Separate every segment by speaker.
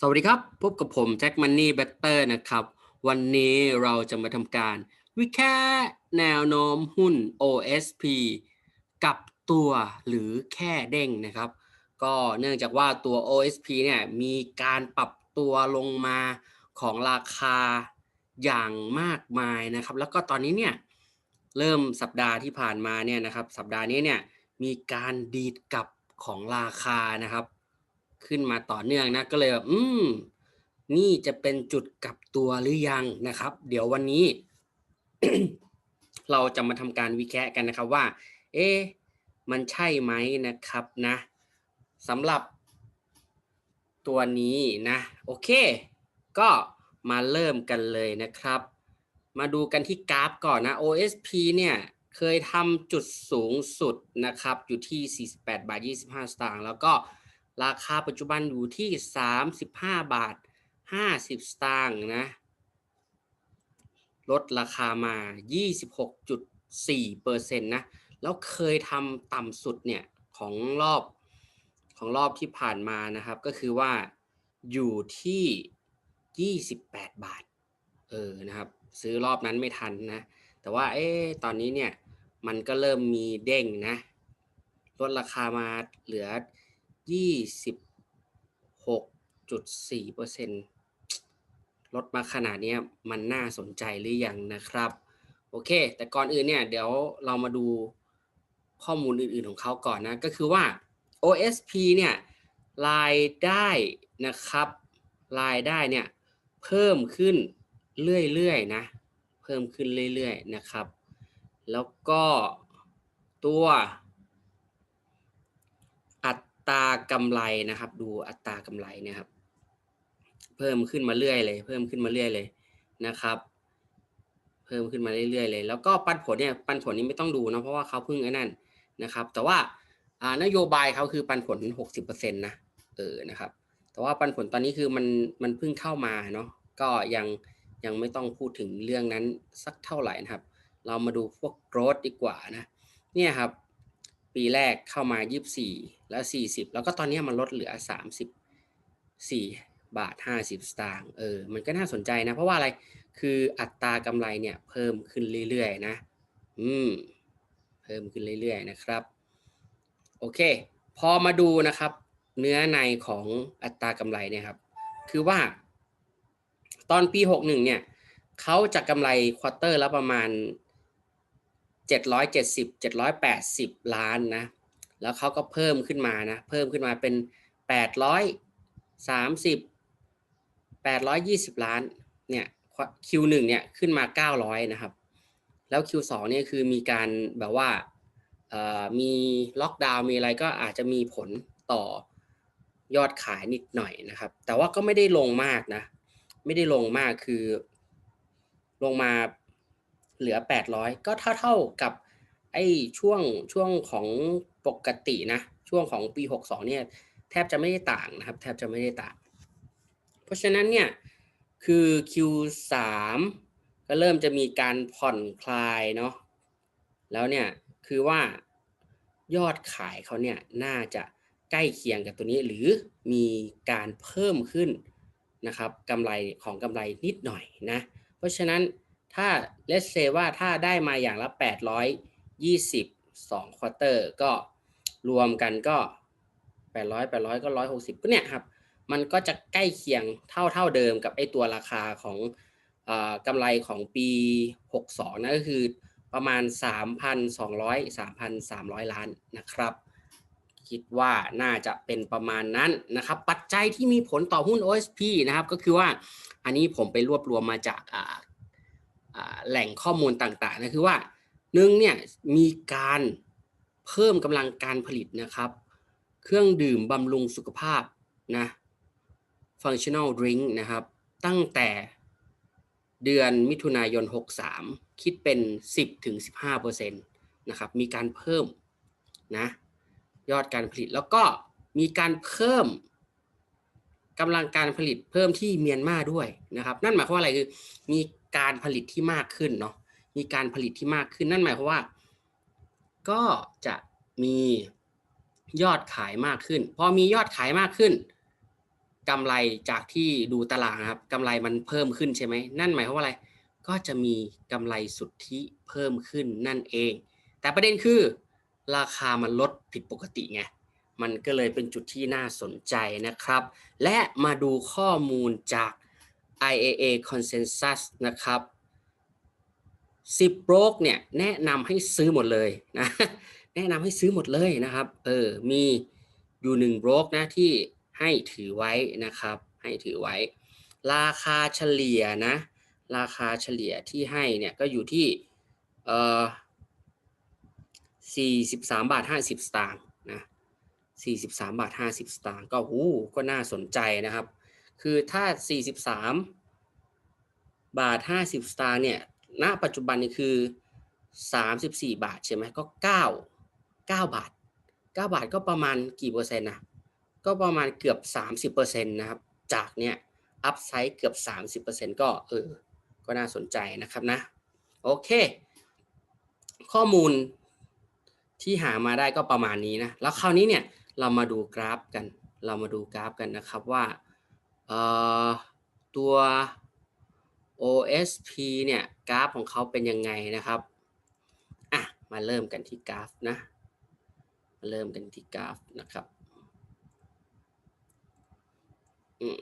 Speaker 1: สวัสดีครับ พบกับผมแจ็คมันนี่แบตเตอร์นะครับ วันนี้เราจะมาทำการ วิแค่แนวโน้มหุ้น OSP กับตัวหรือแค่เด้งนะครับ ก็เนื่องจากว่าตัว OSP เนี่ยมีการปรับตัวลงมาของราคาอย่างมากมายนะครับ แล้วก็ตอนนี้เนี่ยเริ่มสัปดาห์ที่ผ่านมาเนี่ยนะครับ สัปดาห์นี้เนี่ยมีการดีดกลับของราคานะครับ ขึ้นมาต่อเนื่องนะ ก็เลยแบบอืม นี่จะเป็นจุดกลับตัวหรือยังนะครับ เดี๋ยววันนี้ เราจะมาทำการวิเคราะห์กันนะครับว่า เอ๊ะมันใช่ไหมนะครับนะสำหรับตัวนี้นะ โอเค ก็มาเริ่มกันเลยนะครับ มาดูกันที่กราฟก่อนนะ OSP เนี่ยเคยทำจุดสูงสุดนะครับ อยู่ที่ 48 บาท 25 สตางค์แล้วก็ ราคาปัจจุบันอยู่ที่ 35 บาท 50 สตางค์นะ ลดราคามา 26.4เปอร์เซ็นต์นะ แล้วเคยทำต่ำสุดเนี่ย ของรอบของรอบที่ผ่านมานะครับ ก็คือว่าอยู่ที่ 28 บาท เออ นะครับ ซื้อรอบนั้นไม่ทันนะ แต่ว่า เอ๊ะตอนนี้เนี่ย มันก็เริ่มมีเด้งนะ ลดราคามาเหลือ 26.4เปอร์เซ็นต์ลดมาขนาดนี้มันน่าสนใจหรือยังนะครับ โอเค แต่ก่อนอื่นเนี่ย เดี๋ยวเรามาดูข้อมูลอื่นๆของเขาก่อนนะ ก็คือว่า OSP เนี่ยรายได้นะครับรายได้เนี่ยเพิ่มขึ้นเรื่อยๆนะ เพิ่มขึ้นเรื่อยๆนะครับ แล้วก็ตัว ตรากำไรนะครับ ดูอัตรากำไรเนี่ยครับ เพิ่มขึ้นมาเรื่อยเลย เพิ่มขึ้นมาเรื่อยเลยนะครับ เพิ่มขึ้นมาเรื่อยๆเลย แล้วก็ปันผลเนี่ยปันผลนี้ไม่ต้องดูนะเพราะว่าเขาเพิ่งไอ้นั่นนะครับ แต่ว่าอ่านโยบายเขาคือปันผล 60%นะเออนะครับ แต่ว่าปันผลตอนนี้คือมันมันเพิ่งเข้ามาเนาะก็ยังยังไม่ต้องพูดถึงเรื่องนั้นสักเท่าไหร่นะครับ เรามาดูพวกโกรดดีกว่านะ เนี่ยครับ ปีแรกเข้ามา 24 แล้ว 40 แล้วก็ตอนนี้มันลดเหลือ 34 บาท 50 สตางค์เออมันก็น่าสนใจนะ เพราะว่าอะไรคืออัตรากำไรเนี่ยเพิ่มขึ้นเรื่อยๆนะอืมเพิ่มขึ้นเรื่อยๆนะครับโอเค พอมาดูนะครับ เนื้อในของอัตรากำไรเนี่ยครับคือว่า ตอนปี 61 เนี่ยเขาจะกำไรควอเตอร์ละประมาณ 770 780 ล้านนะ แล้วเขาก็เพิ่มขึ้นมานะ เพิ่มขึ้นมาเป็น 830 820 ล้าน เนี่ย Q1 เนี่ยขึ้นมา 900 นะครับ แล้ว Q2 เนี่ยคือมีการแบบว่ามีล็อกดาวน์มีอะไรก็อาจจะมีผลต่อยอดขายนิดหน่อยนะครับ แต่ว่าก็ไม่ได้ลงมากนะ ไม่ได้ลงมากคือลงมา เหลือ 800 ก็เท่าเท่ากับไอ้ช่วงช่วงของปกตินะช่วงของปี 62 เนี่ยแทบจะไม่ได้ต่างนะครับ แทบจะไม่ได้ต่าง เพราะฉะนั้นเนี่ยคือ Q3 ก็เริ่มจะมีการผ่อนคลายเนาะแล้วเนี่ยคือว่ายอดขายเขาเนี่ยน่าจะใกล้เคียงกับตัวนี้หรือมีการเพิ่มขึ้นนะครับกำไรของกำไรนิดหน่อยนะ เพราะฉะนั้น ถ้าเลสเซว่าถ้าได้มาอย่างละ 820 2ควอเตอร์ก็รวมกันก็ 800 800 ก็ 160 ก็เนี่ยครับ มันก็จะใกล้เคียงเท่าเท่าเดิมกับไอตัวราคาของอกำไรของปี 62นั่นก็คือประมาณ 3,200 3,300 ล้านนะครับ คิดว่าน่าจะเป็นประมาณนั้นนะครับ ปัจจัยที่มีผลต่อหุ้น OSP นะครับ ก็คือว่าอันนี้ผมไปรวบรวมมาจาก แหล่งข้อมูลต่างๆนะคือว่าหนึ่งเนี่ยมีการเพิ่มกำลังการผลิตนะครับ เครื่องดื่มบำรุงสุขภาพนะ functional drink นะครับ ตั้งแต่เดือนมิถุนายน 63 คิดเป็น 10-15%นะครับ มีการเพิ่มนะยอดการผลิตแล้วก็มีการเพิ่มกำลังการผลิตเพิ่มที่เมียนมาด้วยนะครับ นั่นหมายความว่าอะไรคือ มี การผลิตที่มากขึ้นเนาะมีการผลิตที่มากขึ้นนั่นหมายความว่า ก็จะมียอดขายมากขึ้น พอมียอดขายมากขึ้นกำไรจากที่ดูตลาดครับกำไรมันเพิ่มขึ้นใช่ไหมนั่นหมายความว่าอะไร ก็จะมีกำไรสุทธิเพิ่มขึ้นนั่นเอง แต่ประเด็นคือ ราคามันลดผิดปกติไงมันก็เลยเป็นจุดที่น่าสนใจนะครับ และมาดูข้อมูลจาก IAA Consensus นะครับ10โบรกเนี่ยแนะนำให้ซื้อหมดเลยนะแนะนำให้ซื้อหมดเลยนะครับเออมีอยู่หนึ่งโบรกนะที่ให้ถือไว้นะครับให้ถือไว้ ราคาเฉลี่ยนะราคาเฉลี่ยที่ให้เนี่ยก็อยู่ที่เอ่อ43 บาท 50 สตางค์นะ43 บาท 50 สตางค์ก็หูก็น่าสนใจนะครับ คือถ้า 43 บาท 50 สตางค์เนี่ย ณ ปัจจุบันนี่คือ 34 บาทใช่ไหมก็ 9 9 บาท 9 บาทก็ประมาณกี่เปอร์เซ็นต์นะก็ประมาณเกือบ 30%นะครับ จากเนี่ยอัพไซด์เกือบ 30%ก็เออ ก็น่าสนใจนะครับนะ โอเค ข้อมูลที่หามาได้ก็ประมาณนี้นะ แล้วคราวนี้เนี่ยเรามาดูกราฟกัน เรามาดูกราฟกันนะครับว่า เอ่อตัว OSP เนี่ยกราฟของเขาเป็นยังไงนะครับอะมาเริ่มกันที่กราฟนะมาเริ่มกันที่กราฟนะครับอืม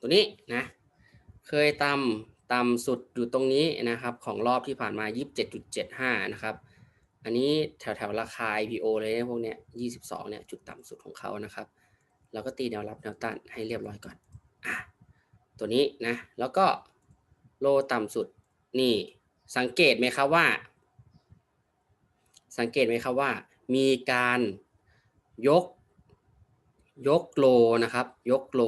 Speaker 1: ตัวนี้นะเคยต่ำต่ำสุดอยู่ตรงนี้นะครับ ของรอบที่ผ่านมา 27.75 นะครับ อันนี้แถวแถวราคา IPO เลยนะพวกเนี้ย22เนี่ยจุดต่ำสุดของเขานะครับ เราก็ตีแนวรับแนวต้านให้เรียบร้อยก่อน ตัวนี้นะ แล้วก็โลต่ำสุดนี่สังเกตไหมครับว่า สังเกตไหมครับว่า มีการยกยกโลนะครับ ยกโล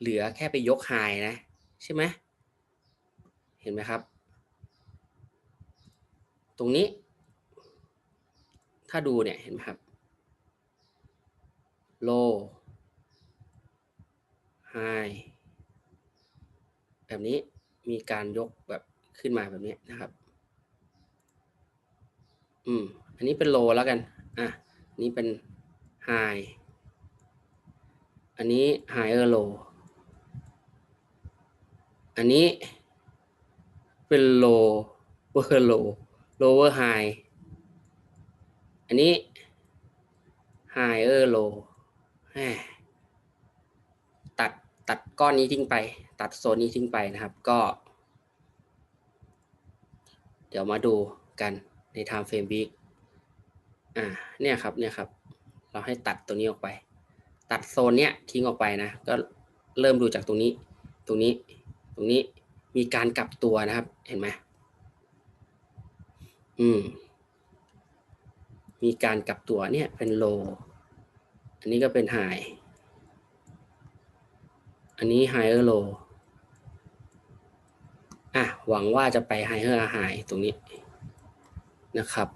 Speaker 1: เหลือแค่ไปยกไฮนะใช่ไหมเห็นไหมครับ ตรงนี้ ถ้าดูเนี่ยเห็นไหมครับ โล ไฮแบบนี้มีการยกแบบขึ้นมาแบบนี้นะครับ อืม อันนี้เป็นโลแล้วกัน อะ นี่เป็นไฮอันนี้ไฮเออร์โลอันนี้เป็นโลเวอร์โลโลเวอร์ไฮอันนี้ไฮเออร์โล ตัดก้อนนี้ทิ้งไป ตัดโซนนี้ทิ้งไปนะครับก็ เดี๋ยวมาดูกันใน time frame week อ่าเนี่ยครับเนี่ยครับ เราให้ตัดตัวนี้ออกไป ตัดโซนเนี้ยทิ้งออกไปนะ ก็เริ่มดูจากตรงนี้ ตรงนี้ ตรงนี้มีการกลับตัวนะครับ เห็นไหมอืม มีการกลับตัวเนี่ยเป็นโล อันนี้ก็เป็นไฮ อันนี้ไฮเออร์โลอะหวังว่าจะไปไฮเออร์ไฮตรงนี้นะครับ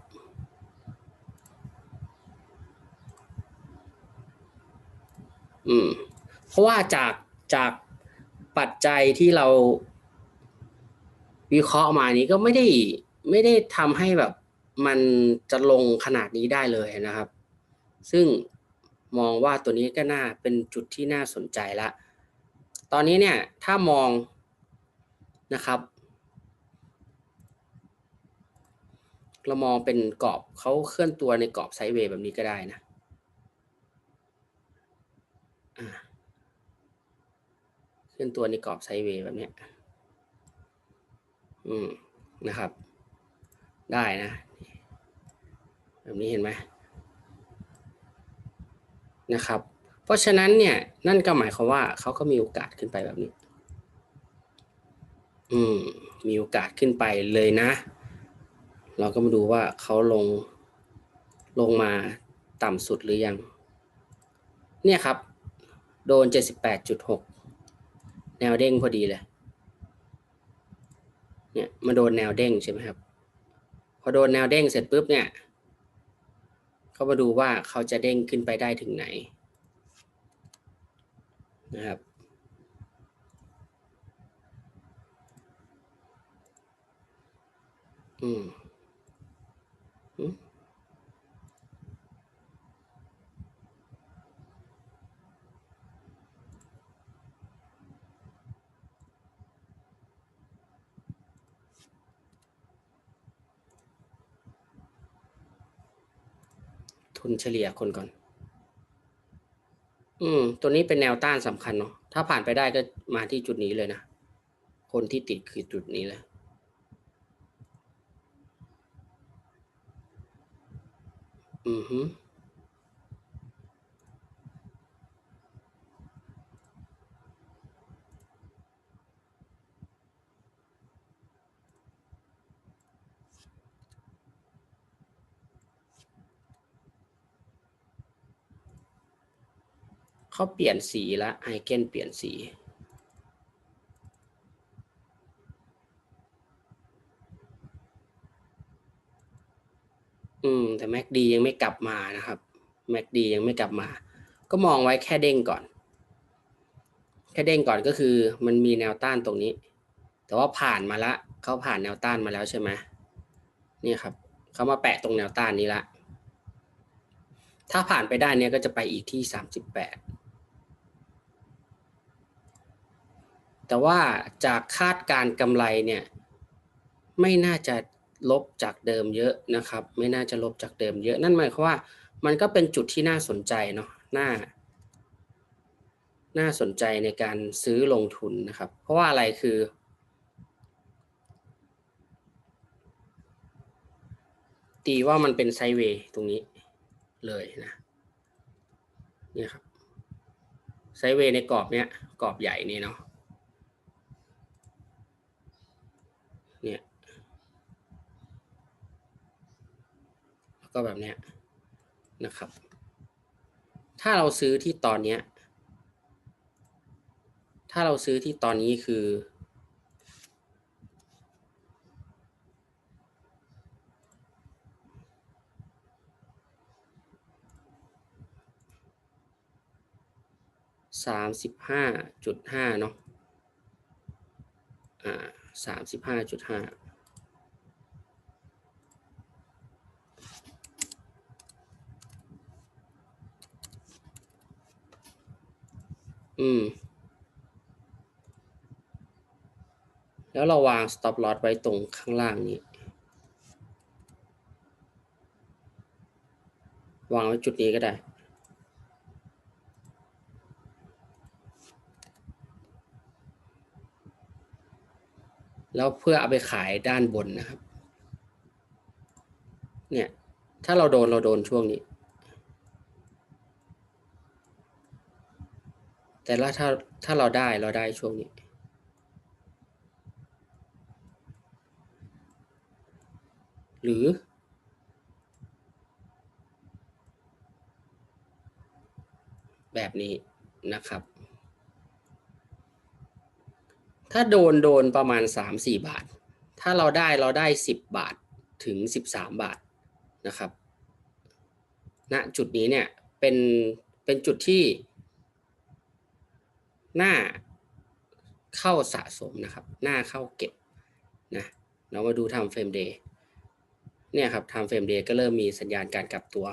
Speaker 1: อืม เพราะว่าจากจากปัจจัยที่เราวิเคราะห์มานี้ก็ไม่ได้ไม่ได้ทำให้แบบมันจะลงขนาดนี้ได้เลยนะครับ ซึ่งมองว่าตัวนี้ก็น่าเป็นจุดที่น่าสนใจละ ตอนนี้เนี่ยถ้ามองนะครับ เรามองเป็นกรอบเขาเคลื่อนตัวในกรอบไซด์เวย์แบบนี้ก็ได้นะเคลื่อนตัวในกรอบไซด์เวย์แบบนี้อืมนะครับ ได้นะ แบบนี้เห็นไหมนะครับ เพราะฉะนั้นเนี่ยนั่นก็หมายความว่าเขาก็มีโอกาสขึ้นไปแบบนี้ อืม มีโอกาสขึ้นไปเลยนะ เราก็มาดูว่าเขาลงลงมาต่ำสุดหรือยัง เนี่ยครับ โดน 78.6 แนวเด้งพอดีเลย เนี่ยมาโดนแนวเด้งใช่ไหมครับ พอโดนแนวเด้งเสร็จปุ๊บเนี่ยเขามาดูว่าเขาจะเด้งขึ้นไปได้ถึงไหน นะครับอืมอืมทุนเฉลี่ยคนก่อน อืม ตัวนี้เป็นแนวต้านสำคัญเนาะถ้าผ่านไปได้ก็มาที่จุดนี้เลยนะ คนที่ติดคือจุดนี้เลยอือฮึ เขาเปลี่ยนสีละไอเกนเปลี่ยนสี อืม แต่ MACD ยังไม่กลับมานะครับ MACD ยังไม่กลับมา ก็มองไว้แค่เด้งก่อน แค่เด้งก่อนก็คือมันมีแนวต้านตรงนี้ แต่ว่าผ่านมาละเขาผ่านแนวต้านมาแล้วใช่ไหมนี่ครับเขามาแปะตรงแนวต้านนี้ละถ้าผ่านไปได้เนี่ยก็จะไปอีกที่ 38 แต่ว่าจากคาดการกำไรเนี่ยไม่น่าจะลบจากเดิมเยอะนะครับ ไม่น่าจะลบจากเดิมเยอะนั่นหมายความว่ามันก็เป็นจุดที่น่าสนใจเนาะน่า น่าสนใจในการซื้อลงทุนนะครับ เพราะว่าอะไรคือ ตีว่ามันเป็นไซเวย์ตรงนี้เลยนะเนี่ยครับไซเวย์ในกรอบเนี้ยกรอบใหญ่นี่เนาะเนี่ยแล้ว ก็แบบเนี้ยนะครับ ถ้าเราซื้อที่ตอนเนี้ย ถ้าเราซื้อที่ตอนนี้คือ สามสิบห้าจุดห้าเนาะ อ่าสามสิบห้าจุดห้า อืม แล้วเราวาง stop loss ไว้ตรงข้างล่างนี้ วางไว้จุดนี้ก็ได้ แล้วเพื่อเอาไปขายด้านบนนะครับ เนี่ย ถ้าเราโดนเราโดนช่วงนี้ แต่ละถ้าถ้าเราได้เราได้ช่วงนี้ หรือ แบบนี้นะครับ ถ้าโดนโดนประมาณสามสี่บาท ถ้าเราได้เราได้สิบบาทถึงสิบสามบาทนะครับณจุดนี้เนี่ยเป็นเป็นจุดที่น่าเข้าสะสมนะครับน่าเข้าเก็บนะ เรามาดู time frame day เเนี่ยครับ time frame day ก็เริ่มมีสัญญาณการกลับตัว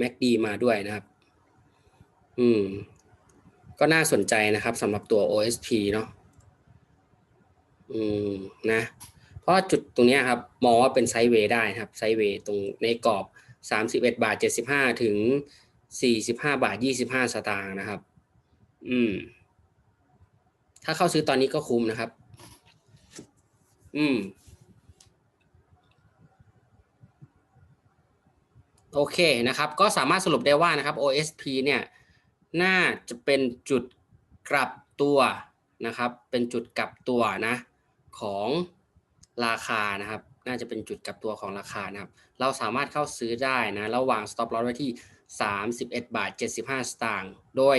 Speaker 1: MACD มาด้วยนะครับ อืม ก็น่าสนใจนะครับสำหรับตัว OSP เนาะอืมนะ เพราะจุดตรงนี้ครับ มองว่าเป็นไซด์เวย์ได้ครับไซด์เวย์ตรงในกรอบ 31 บาท 75 ถึง 45 บาท 25 สตางค์นะครับ อืม ถ้าเข้าซื้อตอนนี้ก็คุ้มนะครับ อืม โอเคนะครับ ก็สามารถสรุปได้ว่านะครับ OSP เนี่ยน่าจะเป็นจุดกลับตัวนะครับ เป็นจุดกลับตัวนะของราคานะครับ น่าจะเป็นจุดกลับตัวของราคานะครับ เราสามารถเข้าซื้อได้นะแล้ววาง stop loss ไว้ที่ 31 บาท 75 สตางค์โดย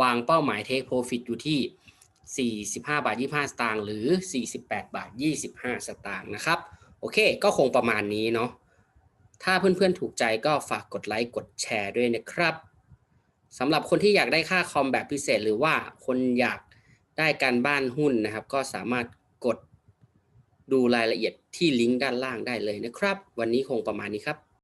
Speaker 1: วางเป้าหมาย take profit อยู่ที่ 45 บาท 25 สตางค์หรือ 48 บาท 25 สตางค์นะครับ โอเค ก็คงประมาณนี้เนาะ ถ้าเพื่อนๆถูกใจก็ฝากกดไลค์กดแชร์ด้วยนะครับสำหรับคนที่อยากได้ค่าคอมแบบพิเศษ หรือว่าคนอยากได้การบ้านหุ้นนะครับ ก็สามารถกดดูรายละเอียดที่ลิงก์ด้านล่างได้เลยนะครับ วันนี้คงประมาณนี้ครับ